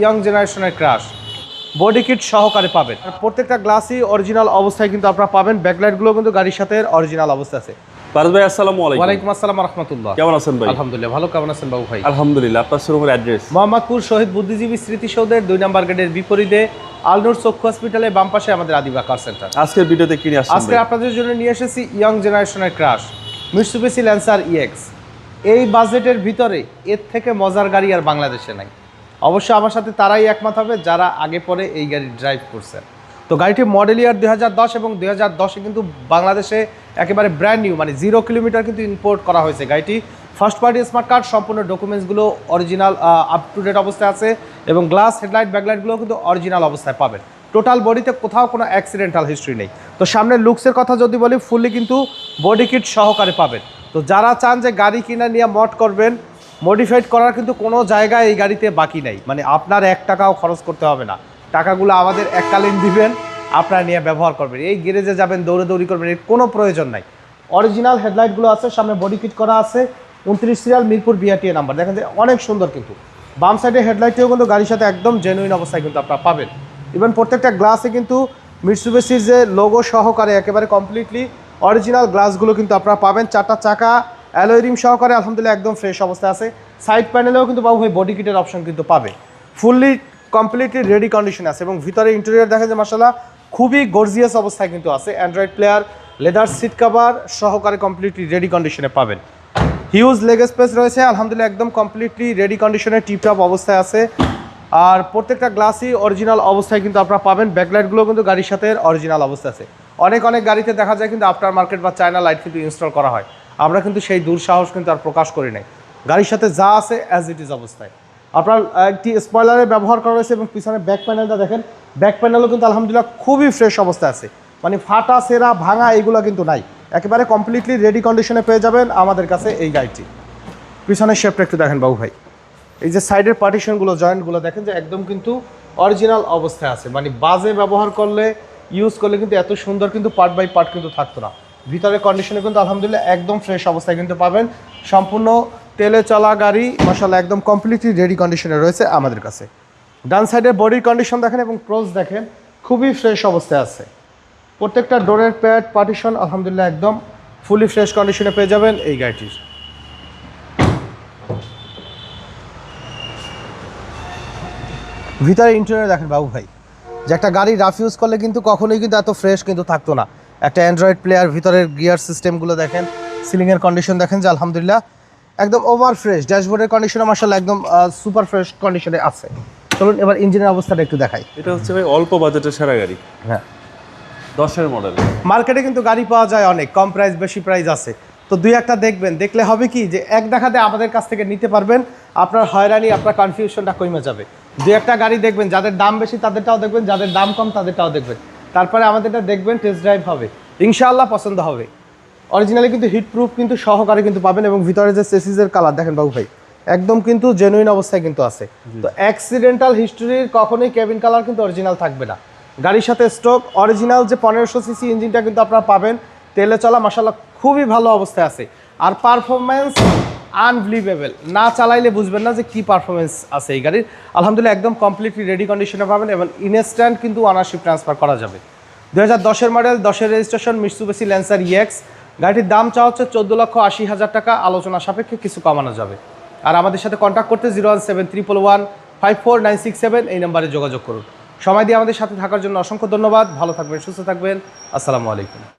Young জেনারেশনের crush body kit সহকারে পাবেন। প্রত্যেকটা গ্লাসই অরিজিনাল অবস্থায় কিন্তু আপনারা পাবেন। ব্যাকলাইটগুলো কিন্তু গাড়ির সাথে অরিজিনাল অবস্থা আছে। পারস ভাই আসসালামু আলাইকুম। ওয়ালাইকুম আসসালাম রহমতুল্লাহ। কেমন আছেন ভাই? আলহামদুলিল্লাহ ভালো। কেমন আছেন বাবু ভাই? আলহামদুলিল্লাহ আপনার শোরুমের অ্যাড্রেস মোহাম্মদপুর শহীদ বুদ্ধিজীবী স্মৃতিসৌধের দুই নম্বর গেটের বিপরীতে আলনুর চক্ষু হসপিটালে বাম পাশে আমাদের আদিবা কার সেন্টার আজকের ভিডিওতে কিনে আসছেন আজকে আপনাদের জন্য নিয়ে এসেছি ইয়ং জেনারেশনের ক্রাশ মিটসুবিসি ল্যান্সার ইএক্স এই বাজেটের ভিতরে এর থেকে মজার গাড়ি আর বাংলাদেশে নাই। অবশ্য আমার সাথে তারাই একমত হবে, যারা আগে পরে এই গাড়ি ড্রাইভ করছেন তো গাড়িটি মডেল ইয়ার দু হাজার দশ এবং দুই হাজার দশে কিন্তু বাংলাদেশে একেবারে ব্র্যান্ড নিউ মানে জিরো কিলোমিটার কিন্তু ইম্পোর্ট করা হয়েছে গাড়িটি। ফার্স্ট পার্টি স্মার্ট কার্ড সম্পূর্ণ ডকুমেন্টসগুলো অরিজিনাল আপ টু ডেট অবস্থায় আছে এবং গ্লাস হেডলাইট ব্যাকলাইটগুলো কিন্তু অরিজিনাল অবস্থায় পাবেন। টোটাল বডিতে কোথাও কোনো অ্যাক্সিডেন্টাল হিস্ট্রি নেই। তো সামনের লুকসের কথা যদি বলি ফুললি কিন্তু বডি কিট সহকারে পাবেন। তো যারা চান যে গাড়ি কিনা নিয়ে মড করবেন মডিফাইড করার কিন্তু কোনো জায়গায় এই গাড়িতে বাকি নেই। মানে আপনার এক টাকাও খরচ করতে হবে না। টাকাগুলো আমাদের এককালীন দিবেন, আপনারা নিয়ে ব্যবহার করবেন। এই গ্যারেজে যাবেন, দৌড়ে দৌড়ি করবেন, এর কোনো প্রয়োজন নাই। অরিজিনাল হেডলাইটগুলো আছে, সামনে বডি কিট করা আছে। উনত্রিশ সিরিয়াল মিরপুর বিআরটিএ নাম্বার দেখেন যে অনেক সুন্দর কিন্তু। বাম সাইডে হেডলাইটটিও কিন্তু গাড়ির সাথে একদম জেনুইন অবস্থায় কিন্তু আপনারা পাবেন। ইভেন প্রত্যেকটা গ্লাসে কিন্তু মিটসুবেসির যে লোগো সহকারে একেবারে কমপ্লিটলি অরিজিনাল গ্লাসগুলো কিন্তু আপনারা পাবেন। চারটা চাকা অ্যালোরিম সহকারে আলহামদুলিল্লাহ একদম ফ্রেশ অবস্থায় আছে। সাইড প্যানেলেও কিন্তু বাবু ভাই বডি কিটের অপশন কিন্তু পাবে। ফুললি কমপ্লিটলি রেডি কন্ডিশন আছে এবং ভিতরে ইন্টেরিয়র দেখা যায় মাসাল্লাহ খুবই গর্জিয়াস অবস্থায় কিন্তু আছে। Android player leather seat cover সহকারে কমপ্লিটলি রেডি কন্ডিশনে পাবেন। হিউজ লেগ স্পেস রয়েছে, আলহামদুলিল্লাহ একদম কমপ্লিটলি রেডি কন্ডিশনে টিপটপ অবস্থায় আছে। আর প্রত্যেকটা গ্লাসই অরিজিনাল অবস্থায় কিন্তু আপনারা পাবেন। ব্যাকলাইটগুলো কিন্তু গাড়ির সাথে অরিজিনাল অবস্থা আছে। অনেক অনেক গাড়িতে দেখা যায় কিন্তু আফটার মার্কেট বা চায়না লাইট কিন্তু ইনস্টল করা হয়। আমরা কিন্তু সেই দুঃসাহস কিন্তু আর প্রকাশ করি নাই। গাড়ির সাথে যা আছে অ্যাজ ইট ইজ অবস্থায়। আপনার একটি স্পয়লারে ব্যবহার করা হয়েছে এবং পিছনে ব্যাক প্যানেলটা দেখেন। ব্যাক প্যানেলও কিন্তু আলহামদুলিল্লাহ খুবই ফ্রেশ অবস্থায় আছে। মানে ফাটা, সেরা, ভাঙা এগুলো কিন্তু নাই। একেবারে কমপ্লিটলি রেডি কন্ডিশনে পেয়ে যাবেন আমাদের কাছে এই গাড়িটি। পিছনের শেপটা একটু দেখেন বাবু ভাই। এই যে সাইডের পার্টিশনগুলো জয়েন্টগুলো দেখেন যে একদম কিন্তু অরিজিনাল অবস্থায় আছে। মানে বাজে ব্যবহার করলে ইউজ করলে কিন্তু এত সুন্দর কিন্তু পার্ট বাই পার্ট কিন্তু থাকতো না। ভিতরের কন্ডিশনে কিন্তু আলহামদুলিল্লাহ একদম ফ্রেশ অবস্থায় কিন্তু পাবেন। সম্পূর্ণ তেলে চলা গাড়ি মশালা একদম কমপ্লিটলি রেডি কন্ডিশনে রয়েছে আমাদের কাছে। ডান সাইডের বডির কন্ডিশন দেখেন এবং ক্রোজ দেখেন, খুবই ফ্রেশ অবস্থায় আছে। প্রত্যেকটা ডোরের প্যাড পার্টিশন আলহামদুলিল্লাহ, একদম ফুলি ফ্রেশ কন্ডিশনে পেয়ে যাবেন এই গাড়িটির। ভিতরে ইন্টেরিয়র দেখেন বাবু ভাই, যে একটা গাড়ি রাফ ইউজ করলে কিন্তু কখনোই কিন্তু এত ফ্রেশ কিন্তু থাকতো না। একটা অ্যান্ড্রয়েড প্লেয়ার ভিতরের গিয়ার সিস্টেমগুলো দেখেন সিলিংয়ের কন্ডিশন দেখেন যে আলহামদুলিল্লাহ একদম ওভার ফ্রেশ ড্যাশবোর্ডের কন্ডিশন মার্শাল্লাহ একদম সুপার ফ্রেশ কন্ডিশনে আছে। চলুন এবার ইঞ্জিনের অবস্থাটা একটু দেখাই। এটা হচ্ছে ভাই অল্প বাজেটের সেরা গাড়ি। হ্যাঁ। দশের মডেল মার্কেটে কিন্তু গাড়ি পাওয়া যায় অনেক কম প্রাইস বেশি প্রাইস আছে। তো দুই একটা দেখবেন দেখলে হবে কি যে এক দেখাতে আমাদের কাছ থেকে নিতে পারবেন আপনার হয়রানি আপনার কনফিউশনটা কমে যাবে। দুই একটা গাড়ি দেখবেন যাদের দাম বেশি তাদেরটাও দেখবেন যাদের দাম কম তাদেরটাও দেখবেন। তারপরে আমাদেরটা দেখবেন টেস্ট ড্রাইভ হবে। ইনশাআল্লাহ পছন্দ হবে। অরিজিনালি কিন্তু হিট প্রুফ কিন্তু সহকারে কিন্তু পাবেন এবং ভিতরে যে সেসিসের কালার দেখেন বাবু ভাই একদম কিন্তু জেনুইন অবস্থায় কিন্তু আছে। তো অ্যাক্সিডেন্টাল হিস্টোরির কখনোই কেবিন কালার কিন্তু অরিজিনাল থাকবে না। গাড়ির সাথে স্টক অরিজিনাল যে পনেরোশো সিসি ইঞ্জিনটা কিন্তু আপনারা পাবেন। তেলে চলা মাসাল্লাহ খুবই ভালো অবস্থায় আছে। আর পারফরমেন্স আনবিলিভেবল না চালাইলে বুঝবেন না যে কি পারফরমেন্স আছে এই গাড়ির। আলহামদুলিল্লাহ একদম কমপ্লিটলি রেডি কন্ডিশনে পাবেন এবং ইনস্ট্যান্ট কিন্তু ওনারশিপ ট্রান্সফার করা যাবে। দু হাজার দশের মডেল দশের রেজিস্ট্রেশন মিটসুবেসি ল্যান্সার ইএক্স গাড়িটির দাম চাওয়া হচ্ছে চোদ্দ লক্ষ আশি হাজার টাকা। আলোচনা সাপেক্ষে কিছু কমানো যাবে। আর আমাদের সাথে কন্ট্যাক্ট করতে zero one seven triple one five four nine six seven এই নাম্বারে যোগাযোগ করুন। সময় দিয়ে আমাদের সাথে থাকার জন্য অসংখ্য ধন্যবাদ। ভালো থাকবেন, সুস্থ থাকবেন। আসসালামু আলাইকুম।